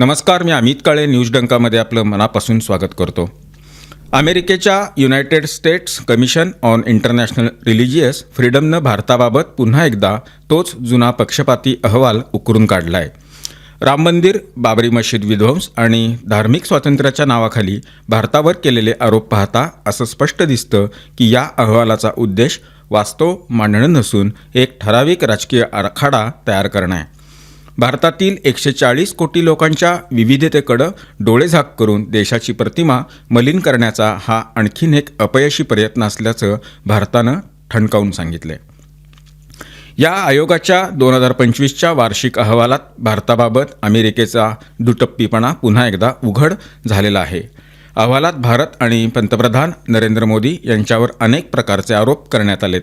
नमस्कार मी अमित काळे न्यूज डंकामध्ये आपलं मनापासून स्वागत करतो. अमेरिकेच्या United States Commission on International Religious फ्रीडमनं भारताबाबत पुन्हा एकदा तोच जुना पक्षपाती अहवाल उकरून काढला आहे राम मंदिर बाबरी मशीद विध्वंस आणि धार्मिक स्वातंत्र्याच्या नावाखाली भारतावर केलेले आरोप पाहता असं स्पष्ट दिसतं की या अहवालाचा उद्देश वास्तव मांडणं नसून एक ठराविक राजकीय आराखडा तयार करणं आहे. भारतातील एकशे चाळीस कोटी लोकांच्या विविधतेकडं डोळेझाक करून देशाची प्रतिमा मलिन करण्याचा हा आणखीन एक अपयशी प्रयत्न असल्याचं भारतानं ठणकावून सांगितलं या आयोगाच्या दोन हजार पंचवीसच्या वार्षिक अहवालात भारताबाबत अमेरिकेचा दुटप्पीपणा पुन्हा एकदा उघड झालेला आहे. अहवालात भारत आणि पंतप्रधान नरेंद्र मोदी यांच्यावर अनेक प्रकारचे आरोप करण्यात आलेत.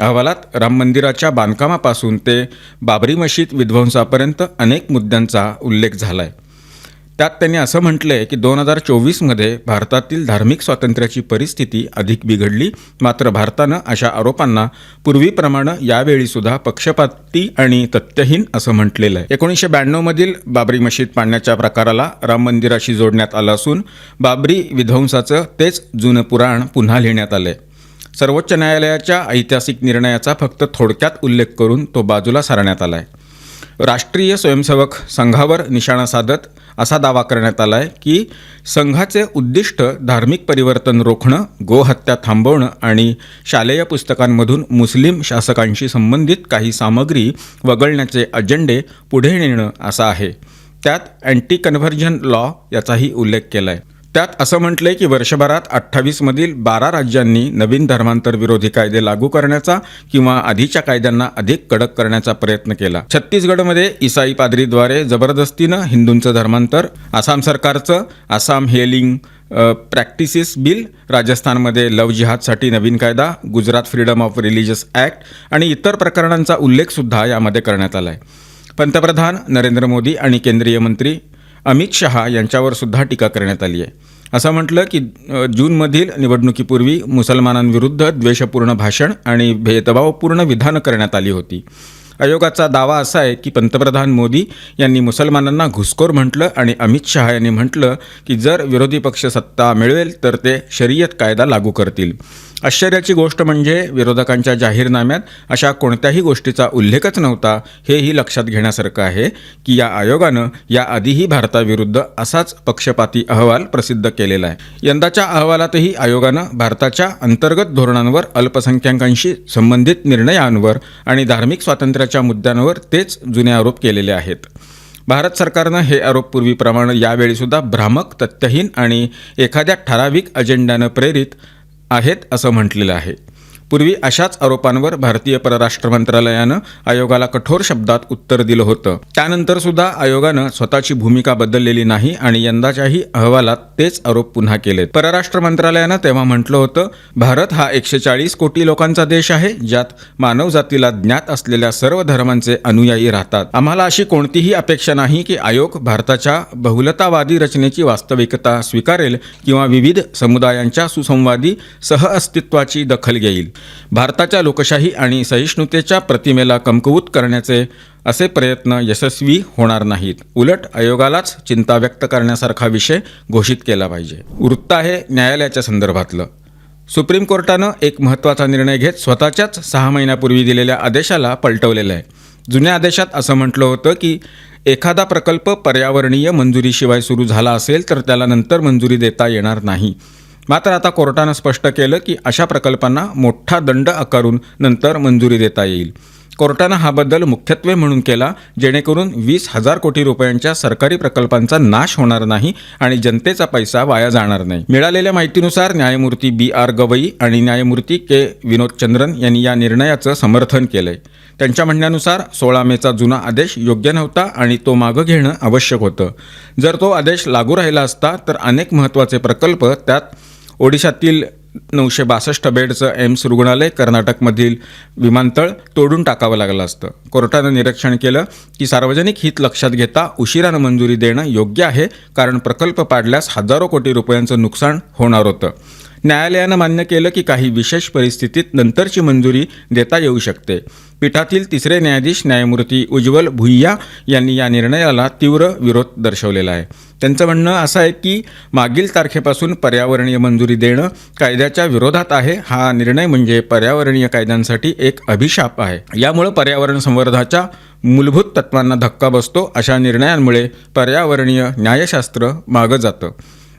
अहवालात राम मंदिराच्या बांधकामापासून ते बाबरी मशीद विध्वंसापर्यंत अनेक मुद्द्यांचा उल्लेख झाला आहे त्यात त्यांनी असं म्हटलं आहे की दोन हजार चोवीसमध्ये भारतातील धार्मिक स्वातंत्र्याची परिस्थिती अधिक बिघडली मात्र भारतानं अशा आरोपांना पूर्वीप्रमाणे यावेळीसुद्धा पक्षपाती आणि तथ्यहीन असं म्हटलेलं आहे. एकोणीसशे ब्याण्णवमधील बाबरी मशीद पाडण्याच्या प्रकाराला राम मंदिराशी जोडण्यात आलं असून बाबरी विध्वंसाचं तेच जुनं पुराण पुन्हा लिहिण्यात आलं आहे सर्वोच्च न्यायालयाच्या ऐतिहासिक निर्णयाचा फक्त थोडक्यात उल्लेख करून तो बाजूला सारण्यात आला आहे राष्ट्रीय स्वयंसेवक संघावर निशाणा साधत असा दावा करण्यात आला आहे की संघाचे उद्दिष्ट धार्मिक परिवर्तन रोखणं गोहत्या थांबवणं आणि शालेय पुस्तकांमधून मुस्लिम शासकांशी संबंधित काही सामग्री वगळण्याचे अजेंडे पुढे नेणं असं आहे. त्यात अँटी कन्व्हर्जन लॉ याचाही उल्लेख केला आहे त्यात असं म्हटलंय की वर्षभरात अठ्ठावीसमधील बारा राज्यांनी नवीन धर्मांतर विरोधी कायदे लागू करण्याचा किंवा आधीच्या कायद्यांना अधिक कडक करण्याचा प्रयत्न केला. छत्तीसगडमध्ये इसाई पादरीद्वारे जबरदस्तीनं हिंदूंचं धर्मांतर आसाम सरकारचं आसाम हेलिंग प्रॅक्टिसिस बिल राजस्थानमध्ये लव जिहादसाठी नवीन कायदा Gujarat freedom of religious act आणि इतर प्रकरणांचा उल्लेखसुद्धा यामध्ये करण्यात आला आहे पंतप्रधान नरेंद्र मोदी आणि केंद्रीय मंत्री अमित शहा यांच्यावर सुद्धा टीका करण्यात आली आहे. असं म्हटलं की जूनमधील निवडणुकीपूर्वी मुसलमानांविरुद्ध द्वेषपूर्ण भाषण आणि भेदभावपूर्ण विधानं करण्यात आली होती. आयोगाचा दावा असा आहे की पंतप्रधान मोदी यांनी मुसलमानांना घुसखोर म्हटलं आणि अमित शहा यांनी म्हटलं की जर विरोधी पक्ष सत्ता मिळवेल तर ते शरीयत कायदा लागू करतील. आश्चर्याची गोष्ट म्हणजे विरोधकांच्या जाहीरनाम्यात अशा कोणत्याही गोष्टीचा उल्लेखच नव्हता हेही लक्षात घेण्यासारखं आहे की या आयोगानं याआधीही भारताविरुद्ध असाच पक्षपाती अहवाल प्रसिद्ध केलेला आहे. यंदाच्या अहवालातही आयोगानं भारताच्या अंतर्गत धोरणांवर अल्पसंख्याकांशी संबंधित निर्णयांवर आणि धार्मिक स्वातंत्र्याच्या मुद्द्यांवर तेच जुने आरोप केलेले आहेत. भारत सरकारनं हे आरोप पूर्वीप्रमाणे यावेळीसुद्धा भ्रामक तथ्यहीन आणि एखाद्या ठराविक अजेंड्यानं प्रेरित आहेत असं म्हटलेलं आहे. पूर्वी अशाच आरोपांवर भारतीय परराष्ट्र मंत्रालयानं आयोगाला कठोर शब्दात उत्तर दिलं होतं. त्यानंतर सुद्धा आयोगानं स्वतःची भूमिका बदललेली नाही आणि यंदाच्याही अहवालात तेच आरोप पुन्हा केलेत. परराष्ट्र मंत्रालयानं तेव्हा म्हटलं होतं भारत हा एकशे चाळीस कोटी लोकांचा देश आहे ज्यात मानवजातीला ज्ञात असलेल्या सर्व धर्मांचे अनुयायी राहतात. आम्हाला अशी कोणतीही अपेक्षा नाही की आयोग भारताच्या बहुलतावादी रचनेची वास्तविकता स्वीकारेल किंवा विविध समुदायांच्या सुसंवादी सहअस्तित्वाची दखल घेईल. भारताच्या लोकशाही आणि सहिष्णुतेच्या प्रतिमेला कमकुवत करण्याचे असे प्रयत्न यशस्वी होणार नाहीत. उलट आयोगालाच चिंता व्यक्त करण्यासारखा विषय घोषित केला पाहिजे. वृत्त आहे न्यायालयाच्या संदर्भातलं. सुप्रीम कोर्टानं एक महत्त्वाचा निर्णय घेत स्वतःच्याच सहा महिन्यापूर्वी दिलेल्या आदेशाला पलटवलेलं आहे. जुन्या आदेशात असं म्हटलं होतं की एखादा प्रकल्प पर्यावरणीय मंजुरीशिवाय सुरू झाला असेल तर त्याला नंतर मंजुरी देता येणार नाही. मात्र आता कोर्टानं स्पष्ट केलं की अशा प्रकल्पांना मोठा दंड आकारून नंतर मंजुरी देता येईल. कोर्टानं हा बदल मुख्यत्वे म्हणून केला जेणेकरून वीस हजार कोटी रुपयांच्या सरकारी प्रकल्पांचा नाश होणार नाही आणि जनतेचा पैसा वाया जाणार नाही. मिळालेल्या माहितीनुसार न्यायमूर्ती बी आर गवई आणि न्यायमूर्ती के विनोद चंद्रन यांनी या निर्णयाचं समर्थन केलंय. त्यांच्या म्हणण्यानुसार सोळा मेचा जुना आदेश योग्य नव्हता आणि तो मागं घेणं आवश्यक होतं. जर तो आदेश लागू राहिला असता तर अनेक महत्त्वाचे प्रकल्प त्यात ओडिशातील नऊशे बासष्ट बेडचं एम्स रुग्णालय कर्नाटकमधील विमानतळ तोडून टाकावं लागलं असतं. कोर्टानं निरीक्षण केलं की सार्वजनिक हित लक्षात घेता उशिरानं मंजुरी देणं योग्य आहे कारण प्रकल्प पाडल्यास हजारो कोटी रुपयांचं नुकसान होणार होतं. न्यायालयानं मान्य केलं की काही विशेष परिस्थितीत नंतरची मंजुरी देता येऊ शकते. पीठातील तिसरे न्यायाधीश न्यायमूर्ती उज्ज्वल भुईया यांनी या निर्णयाला तीव्र विरोध दर्शवलेला आहे. त्यांचं म्हणणं असं आहे की मागील तारखेपासून पर्यावरणीय मंजुरी देणं कायद्याच्या विरोधात आहे. हा निर्णय म्हणजे पर्यावरणीय कायद्यांसाठी एक अभिशाप आहे. यामुळं पर्यावरण संवर्धाच्या मूलभूत तत्वांना धक्का बसतो अशा निर्णयांमुळे पर्यावरणीय न्यायशास्त्र मागं जातं.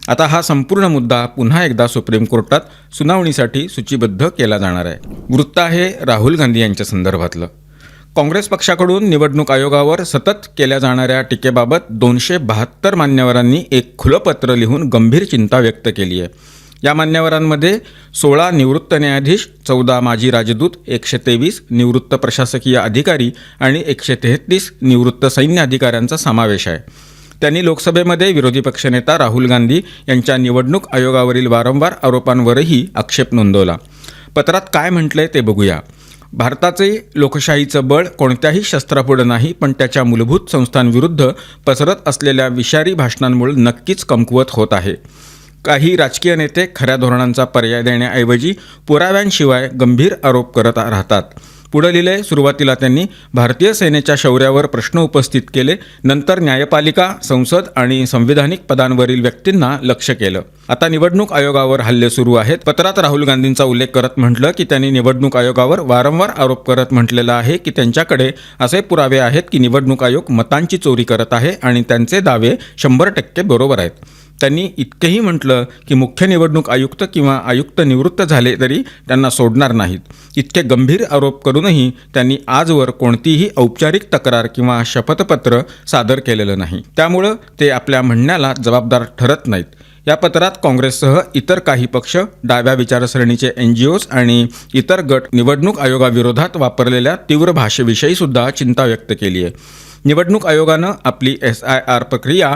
आता हा संपूर्ण मुद्दा पुन्हा एकदा सुप्रीम कोर्टात सुनावणीसाठी सूचीबद्ध केला जाणार आहे. वृत्त आहे राहुल गांधी यांच्या संदर्भातलं. काँग्रेस पक्षाकडून निवडणूक आयोगावर सतत केल्या जाणाऱ्या टीकेबाबत दोनशे बहात्तर मान्यवरांनी एक खुलं पत्र लिहून गंभीर चिंता व्यक्त केली आहे. या मान्यवरांमध्ये सोळा निवृत्त न्यायाधीश चौदा माजी राजदूत एकशे तेवीस निवृत्त प्रशासकीय अधिकारी आणि एकशे तेहतीस निवृत्त सैन्य अधिकाऱ्यांचा समावेश आहे. त्यांनी लोकसभेमध्ये विरोधी पक्षनेता राहुल गांधी यांच्या निवडणूक आयोगावरील वारंवार आरोपांवरही आक्षेप नोंदवला. पत्रात काय म्हटलंय ते बघूया. भारताचे लोकशाहीचं बळ कोणत्याही शस्त्रापुढं नाही पण त्याच्या मूलभूत संस्थांविरुद्ध पसरत असलेल्या विषारी भाषणांमुळे नक्कीच कमकुवत होत आहे. काही राजकीय नेते खऱ्या धोरणांचा पर्याय देण्याऐवजी पुराव्यांशिवाय गंभीर आरोप करत राहतात. पुढं लिहिलंय. सुरुवातीला त्यांनी भारतीय सेनेच्या शौर्यावर प्रश्न उपस्थित केले. नंतर न्यायपालिका संसद आणि संविधानिक पदांवरील व्यक्तींना लक्ष केलं. आता निवडणूक आयोगावर हल्ले सुरू आहेत. पत्रात राहुल गांधींचा उल्लेख करत म्हटलं की त्यांनी निवडणूक आयोगावर वारंवार आरोप करत म्हटलेला आहे की त्यांच्याकडे असे पुरावे आहेत की निवडणूक आयोग मतांची चोरी करत आहे आणि त्यांचे दावे शंभर टक्के बरोबर आहेत. त्यांनी इतकेही म्हटलं की मुख्य निवडणूक आयुक्त किंवा आयुक्त निवृत्त झाले तरी त्यांना सोडणार नाहीत. इतके गंभीर आरोप करूनही त्यांनी आजवर कोणतीही औपचारिक तक्रार किंवा शपथपत्र सादर केलेलं नाही. त्यामुळं ते आपल्या म्हणण्याला जबाबदार ठरत नाहीत. या पत्रात काँग्रेससह इतर काही पक्ष डाव्या विचारसरणीचे एन जी ओज आणि इतर गट निवडणूक आयोगाविरोधात वापरलेल्या तीव्र भाषेविषयी सुद्धा चिंता व्यक्त केली आहे निवडणूक आयोगानं आपली एस आय आर प्रक्रिया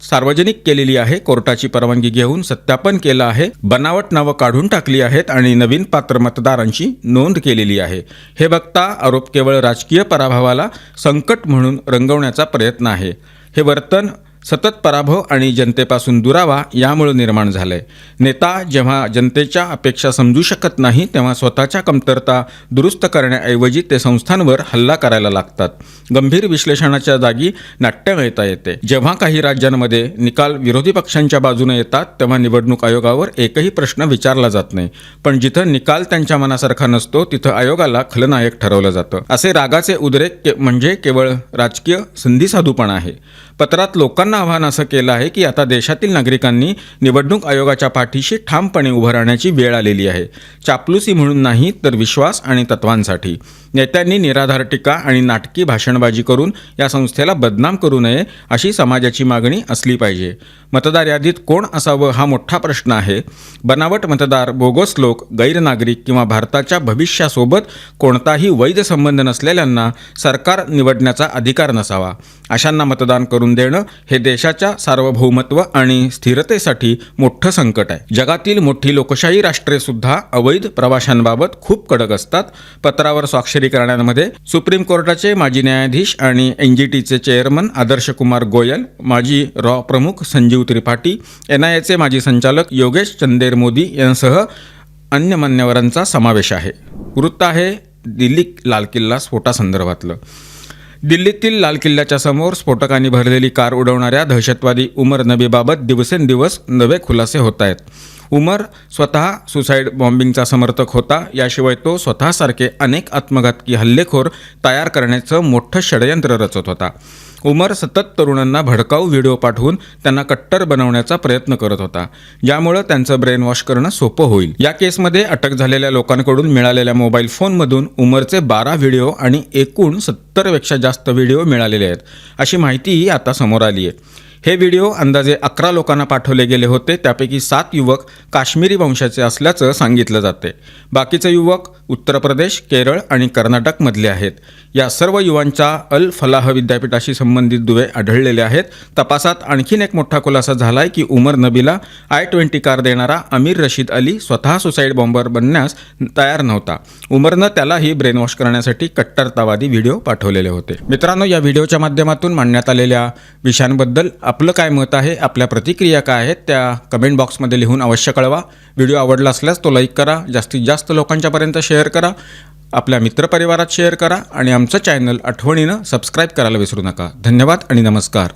सार्वजनिक केलेली आहे. कोर्टाची परवानगी घेऊन सत्यापन केलं आहे. बनावट नावं काढून टाकली आहेत आणि नवीन पात्र मतदारांची नोंद केलेली आहे. हे बघता आरोप केवळ राजकीय पराभवाला संकट म्हणून रंगवण्याचा प्रयत्न आहे. हे वर्तन सतत पराभव आणि जनतेपासून दुरावा यामुळे निर्माण झालंय. नेता जेव्हा जनतेच्या अपेक्षा समजू शकत नाही तेव्हा स्वतःच्या कमतरता दुरुस्त करण्याऐवजी ते संस्थांवर हल्ला करायला लागतात. गंभीर विश्लेषणाच्या जागी नाट्यमयता येते. जेव्हा काही राज्यांमध्ये निकाल विरोधी पक्षांच्या बाजूने येतात तेव्हा निवडणूक आयोगावर एकही प्रश्न विचारला जात नाही. पण जिथं निकाल त्यांच्या मनासारखा नसतो तिथं आयोगाला खलनायक ठरवलं जातं. असे रागाचे उद्रेक के- म्हणजे केवळ राजकीय संधीसाधूपणा आहे. पत्रात लोकांना आव्हान असं केलं आहे की आता देशातील नागरिकांनी निवडणूक आयोगाच्या पाठीशी ठामपणे उभं राहण्याची वेळ आलेली आहे. चापलुसी म्हणून नाही तर विश्वास आणि तत्वांसाठी. नेत्यांनी निराधार टीका आणि नाटकी भाषणबाजी करून या संस्थेला बदनाम करू नये अशी समाजाची मागणी असली पाहिजे. मतदार यादीत कोण असावं हा मोठा प्रश्न आहे. बनावट मतदार बोगस लोक गैरनागरिक किंवा भारताच्या भविष्यासोबत कोणताही वैध संबंध नसलेल्यांना सरकार निवडण्याचा अधिकार नसावा. अशांना मतदान करून देणं हे देशाच्या सार्वभौमत्व आणि स्थिरतेसाठी मोठं संकट आहे. जगातील मोठी लोकशाही राष्ट्रे सुद्धा अवैध प्रवाशांबाबत खूप कडक असतात. पत्रावर स्वाक्षरी करण्यामध्ये सुप्रीम कोर्टाचे माजी न्यायाधीश आणि एन जी टीचे चेअरमन आदर्श कुमार गोयल माजी रॉ प्रमुख संजीव त्रिपाठी एन आय माजी संचालक योगेश चंदेर मोदी यांसह अन्य मान्यवरांचा समावेश आहे. वृत्त आहे दिल्ली लाल किल्ला स्फोटासंदर्भातलं. दिल्लीतील लाल किल्ल्याच्या समोर स्फोटकांनी भरलेली कार उडवणाऱ्या दहशतवादी उमर नबीबाबत दिवसेंदिवस नवे खुलासे होत आहेत. उमर स्वतः सुसाईड बॉम्बिंगचा समर्थक होता. याशिवाय तो स्वतःसारखे अनेक आत्मघातकी हल्लेखोर तयार करण्याचं मोठं षडयंत्र रचत होता. उमर सतत तरुणांना भडकाऊ व्हिडिओ पाठवून त्यांना कट्टर बनवण्याचा प्रयत्न करत होता. ज्यामुळं त्यांचं ब्रेन वॉश करणं सोपं होईल. या केसमध्ये अटक झालेल्या लोकांकडून मिळालेल्या मोबाईल फोनमधून उमरचे बारा व्हिडिओ आणि एकूण सत्तरपेक्षा जास्त व्हिडिओ मिळालेले आहेत. अशी माहितीही आता समोर आली आहे हे व्हिडिओ अंदाजे अकरा लोकांना पाठवले गेले होते. त्यापैकी सात युवक काश्मीरी वंशाचे असल्याचं सांगितलं जाते. बाकीचे युवक उत्तर प्रदेश केरळ आणि कर्नाटकमधले आहेत. या सर्व युवांच्या अल फलाह विद्यापीठाशी संबंधित दुवे आढळलेले आहेत. तपासात आणखीन एक मोठा खुलासा झालाय की उमर नबीला आय ट्वेंटी कार देणारा अमीर रशीद अली स्वतः सुसाईड बॉम्बर बनण्यास तयार नव्हता. उमरनं त्यालाही ब्रेनवॉश करण्यासाठी कट्टरतावादी व्हिडिओ पाठवलेले होते. मित्रांनो या व्हिडिओच्या माध्यमातून मांडण्यात आलेल्या विषयांबद्दल आपलं काय मत आहे आपल्या प्रतिक्रिया काय आहेत त्या कमेंट बॉक्समध्ये लिहून अवश्य कळवा. व्हिडिओ आवडला असल्यास तो लाईक करा जास्तीत जास्त लोकांच्यापर्यंत शेअर करा आपल्या मित्रपरिवारात शेअर करा आणि आमचं चॅनल आठवणीनं सबस्क्राईब करायला विसरू नका. धन्यवाद आणि नमस्कार.